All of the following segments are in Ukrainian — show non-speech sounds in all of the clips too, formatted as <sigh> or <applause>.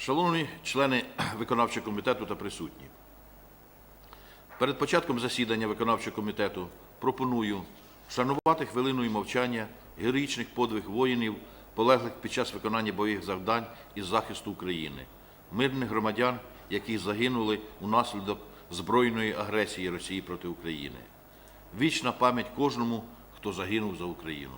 Шановні члени виконавчого комітету та присутні, перед початком засідання виконавчого комітету пропоную вшанувати хвилиною мовчання героїчних подвиг воїнів, полеглих під час виконання бойових завдань із захисту України, мирних громадян, які загинули унаслідок збройної агресії Росії проти України. Вічна пам'ять кожному, хто загинув за Україну.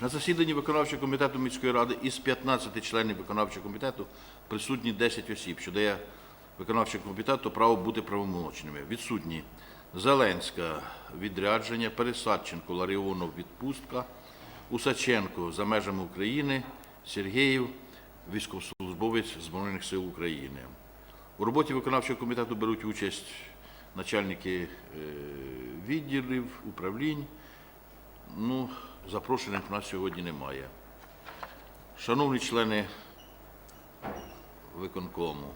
На засіданні виконавчого комітету міської ради із 15 членів виконавчого комітету присутні 10 осіб, що дає виконавчому комітету право бути правомочними. Відсутні Зеленська відрядження, Пересадченко, Ларіонов відпустка, Усаченко за межами України, Сергіїв, військовослужбовець Збройних сил України. У роботі виконавчого комітету беруть участь начальники е, відділів, управлінь. Ну, запрошених у нас сьогодні немає. Шановні члени виконкому,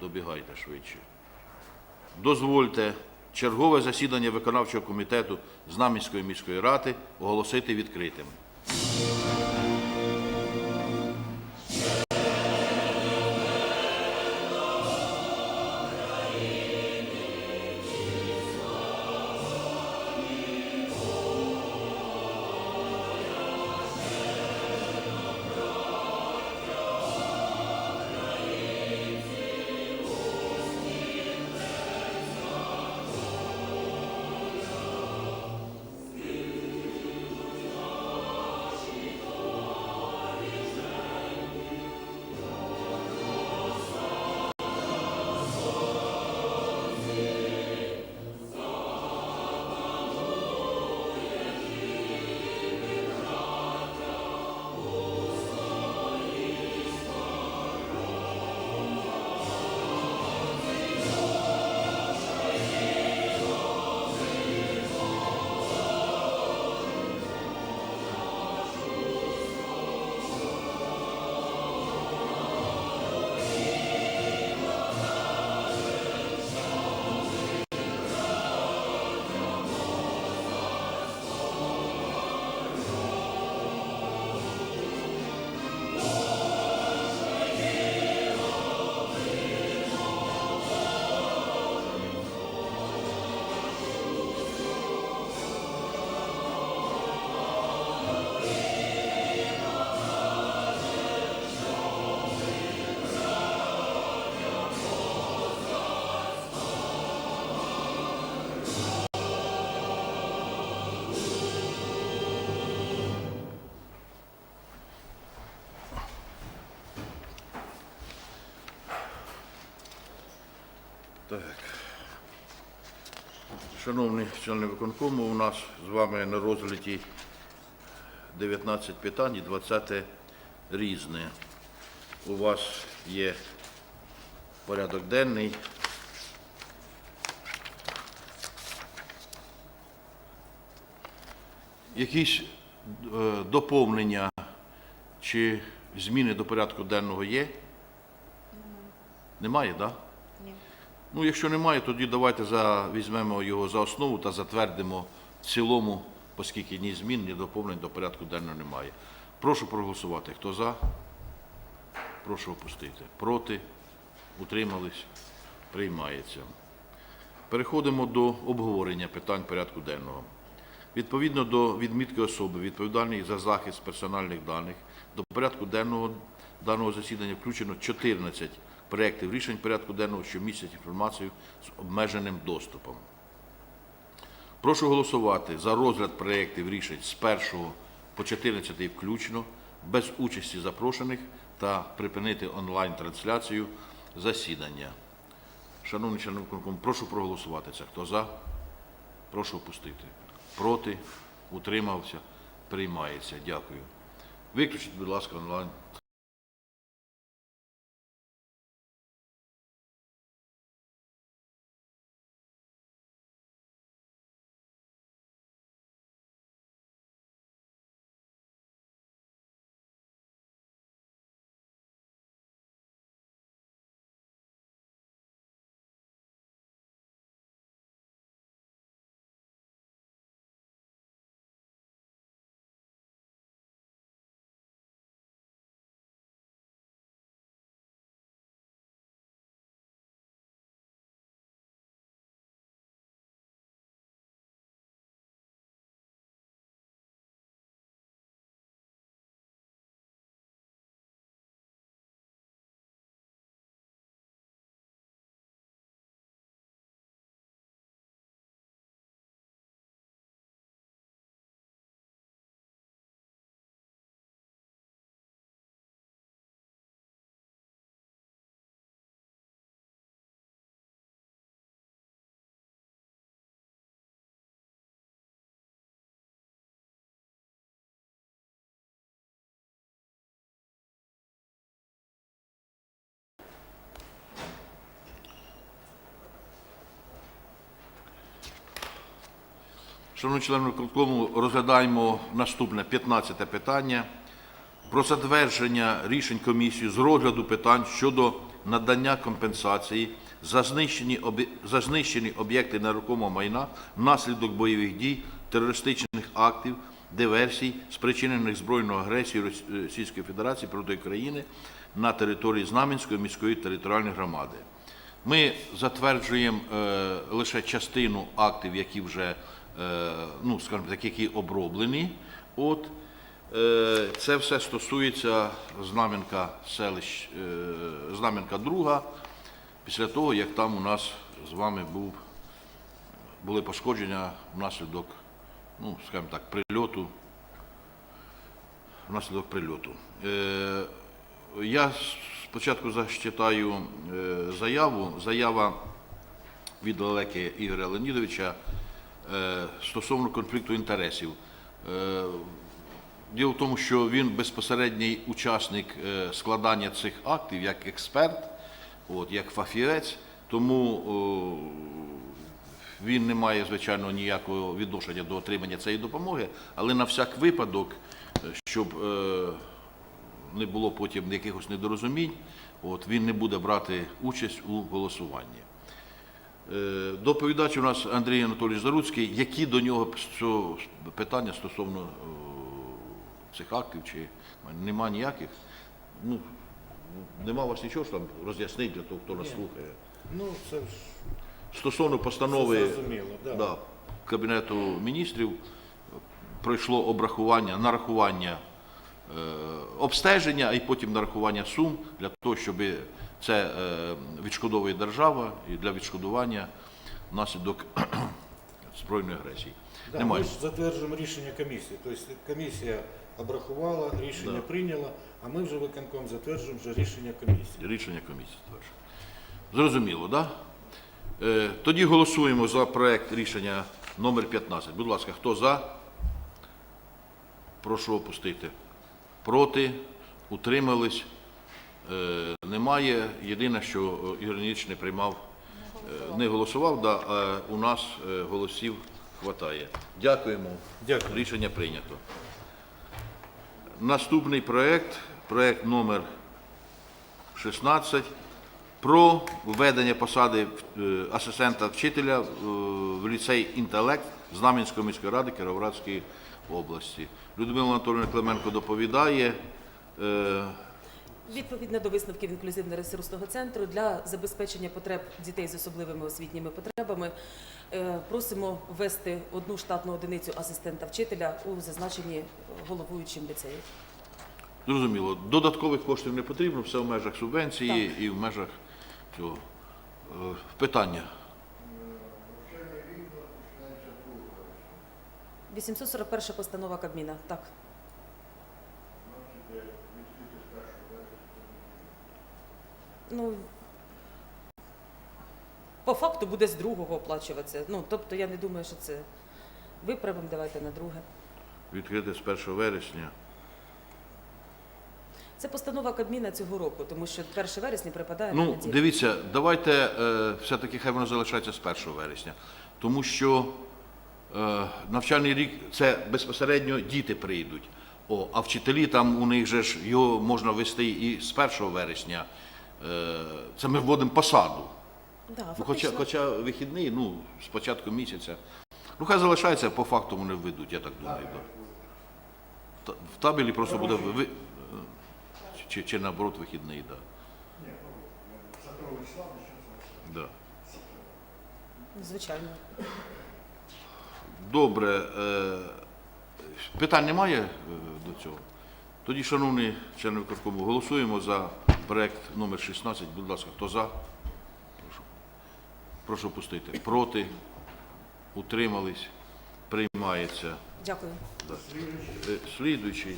добігайте швидше. Дозвольте чергове засідання виконавчого комітету Знам'янської міської ради оголосити відкритим. Шановні члени виконкому, у нас з вами на розгляді 19 питань і 20 різне. У вас є порядок денний. Якісь е, доповнення чи зміни до порядку денного є? Немає, так? Да? Ну, якщо немає, тоді давайте за, візьмемо його за основу та затвердимо в цілому, оскільки ні змін, ні доповнень до порядку денного немає. Прошу проголосувати. Хто за? Прошу опустити. Проти? Утримались? Приймається. Переходимо до обговорення питань порядку денного. Відповідно до відмітки особи, відповідальної за захист персональних даних, до порядку денного даного засідання включено 14 проєктів рішень порядку денного, що містять інформацію з обмеженим доступом. Прошу голосувати за розгляд проєктів рішень з 1 по 14 включно, без участі запрошених та припинити онлайн-трансляцію засідання. Шановні виконкому, прошу проголосувати це. Хто за? Прошу опустити. Проти? Утримався? Приймається. Дякую. Виключіть, будь ласка, онлайн. Шановні члени виконкому, розглядаємо наступне 15 питання про затвердження рішень комісії з розгляду питань щодо надання компенсації за знищені, за знищені об'єкти нерухомого майна внаслідок бойових дій, терористичних актів, диверсій, спричинених збройною агресією Російської Федерації проти України на території Знам'янської міської територіальної громади. Ми затверджуємо е, лише частину актів, які вже, е, ну, скажімо так, які оброблені. От, е, це все стосується Знам'янка селищ, е, Знам'янка друга, після того, як там у нас з вами був, були пошкодження внаслідок, ну, скажімо так, прильоту, внаслідок прильоту. Е, я спочатку зачитаю е, заяву. Заява від Олеки Ігоря Леонідовича е, стосовно конфлікту інтересів. Е, Діло в тому, що він безпосередній учасник е, складання цих актів як експерт, от, як фахівець, тому він не має, звичайно, ніякого відношення до отримання цієї допомоги, але на всяк випадок, е, щоб е, не було потім якихось недорозумінь, от, він не буде брати участь у голосуванні. Е, Доповідач у нас Андрій Анатолійович Заруцький. Які до нього питання стосовно цих актів, чи нема ніяких? Ну, нема у вас нічого, що там роз'яснити для того, хто нас слухає. Ну, це ж Стосовно постанови да. да, Кабінету міністрів пройшло обрахування, нарахування е, обстеження, а й потім нарахування сум для того, щоб це е, відшкодовує держава і для відшкодування внаслідок <clears throat> збройної агресії. да, Немає. ми ж затверджуємо рішення комісії. Тобто комісія обрахувала, рішення Да. прийняла, а ми вже виконком затверджуємо вже рішення комісії. Рішення комісії стверджує. Зрозуміло, так? Да? Е, тоді голосуємо за проект рішення номер 15. Будь ласка, хто за? Прошу опустити. Проти? Утримались? Е, немає. Єдине, що е, Ігор не приймав, е, не голосував, да, а у нас голосів хватає. Дякуємо. Дякую. Рішення прийнято. Наступний проект, проект номер 16 про введення посади асистента вчителя в ліцей інтелект Знам'янської міської ради Кіровоградської області. Людмила Анатолійовна Клименко доповідає. Відповідно до висновків інклюзивно-ресурсного центру для забезпечення потреб дітей з особливими освітніми потребами е, просимо ввести одну штатну одиницю асистента вчителя у зазначенні головуючим ліцею. Зрозуміло. Додаткових коштів не потрібно, все в межах субвенції і в межах цього. Е, Питання. 841 постанова Кабміна. Так. Ну, по факту буде з другого оплачуватися. Ну, тобто я не думаю, що це виправимо, давайте на друге. Відкрити з 1 вересня. Це постанова Кабміна цього року, тому що 1 вересня припадає на Ну, неділю. дивіться, давайте е, все-таки хай воно залишається з 1 вересня. Тому що е, навчальний рік це безпосередньо діти прийдуть. О, а вчителі там у них же ж його можна вести і з 1 вересня. Е, це ми вводимо посаду. Да, Ну, хоча, хоча вихідний, ну, з початку місяця. Ну, хай залишається, по факту вони введуть, я так думаю. Да. В табелі просто буде ви, чи, чи наоборот вихідний, так. Да. Да. Звичайно. Добре. Е, питань немає е, до цього? Тоді, шановні члени виконкому, голосуємо за проект номер 16. Будь ласка, хто за? Прошу. Прошу пустити. Проти? Утримались? Приймається. Дякую. Да. Е, Слідуючий.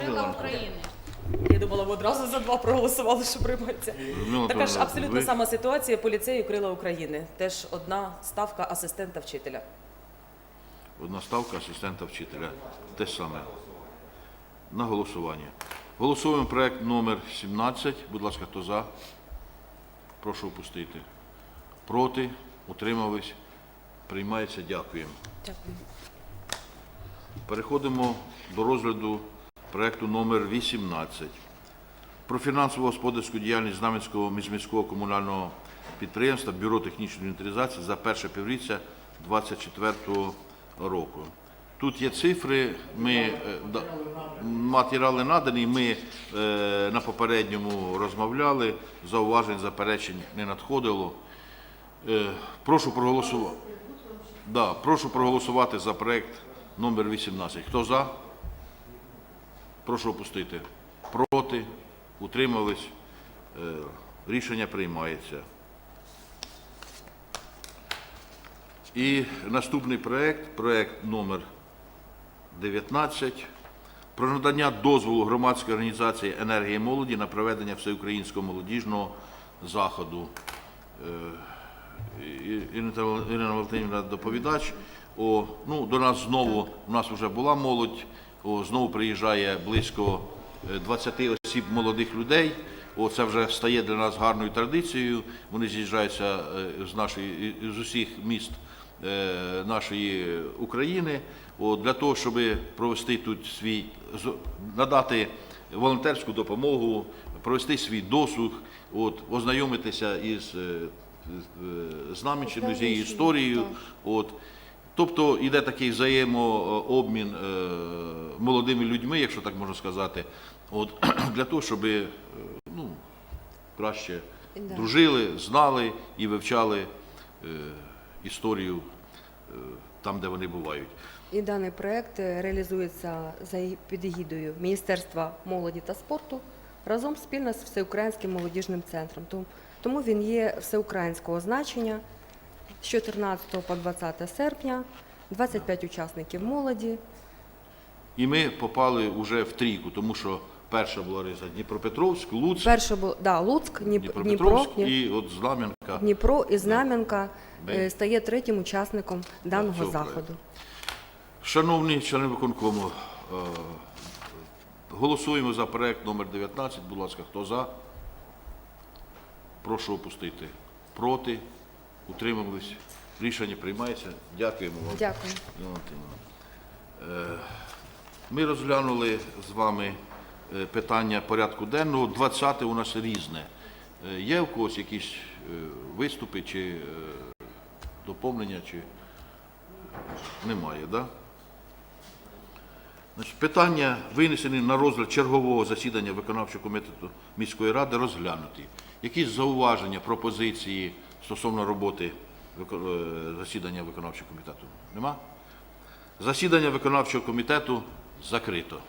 Крила України. Я думала, ви одразу за два проголосували, що приймається. Людмила Така ж абсолютно ви- сама ситуація по ліцею Крила України. Теж одна ставка асистента вчителя. Одна ставка асистента вчителя. Те саме. На голосування. Голосуємо проект номер 17. Будь ласка, хто за? Прошу опустити. Проти? Утримались? Приймається. Дякуємо. Дякую. Переходимо до розгляду проекту номер 18 про фінансово-господарську діяльність Знам'янського міжміського комунального підприємства Бюро технічної інвентаризації за перше півріччя 2024 року. Тут є цифри, ми е, матеріали надані, ми е, на попередньому розмовляли, зауважень, заперечень не надходило. Е, прошу проголосувати. Да, прошу проголосувати за проект номер 18. Хто за? Прошу опустити. Проти? Утримались? Рішення приймається. І наступний проект, проект номер 19 про надання дозволу громадської організації енергії молоді на проведення всеукраїнського молодіжного заходу. Ірина Ірина Валентинівна доповідач. О, ну, до нас знову, у нас вже була молодь, о, знову приїжджає близько е, 20 осіб молодих людей. О, це вже стає для нас гарною традицією. Вони з'їжджаються е, з, нашої, з усіх міст е, нашої України для того, щоб провести тут свій, надати волонтерську допомогу, провести свій досуг, от, ознайомитися із е, Знам'янщиною, з її історією. От. Тобто йде такий взаємообмін е, молодими людьми, якщо так можна сказати, от, <clears throat> для того, щоб е, ну, краще дружили, знали і вивчали е, історію е, там, де вони бувають. І даний проект е, реалізується за під егідою Міністерства молоді та спорту разом спільно з Всеукраїнським молодіжним центром. Тому- Тому він є всеукраїнського значення з 14 по 20 серпня, 25 учасників молоді. І ми попали вже в трійку, тому що перша була риза Дніпропетровськ, Луцьк, Перше було да, Луцьк, Дніп- Дніпро, Дніпропетровськ Дні- і от Знам'янка. Дніпро і Знам'янка е, стає третім учасником даного цього заходу. Шановні члени виконкому, е, голосуємо за проект номер 19. Будь ласка, хто за? Прошу опустити. Проти? Утримались? Рішення приймається. Дякуємо вам. Дякую. Е, Ми розглянули з вами питання порядку денного. 20 у нас різне. Е, Є у когось якісь е, виступи чи е, доповнення, чи немає, так? Да? Питання винесені на розгляд чергового засідання виконавчого комітету міської ради розглянуті. Якісь зауваження, пропозиції стосовно роботи е, засідання виконавчого комітету? Нема? Засідання виконавчого комітету закрито.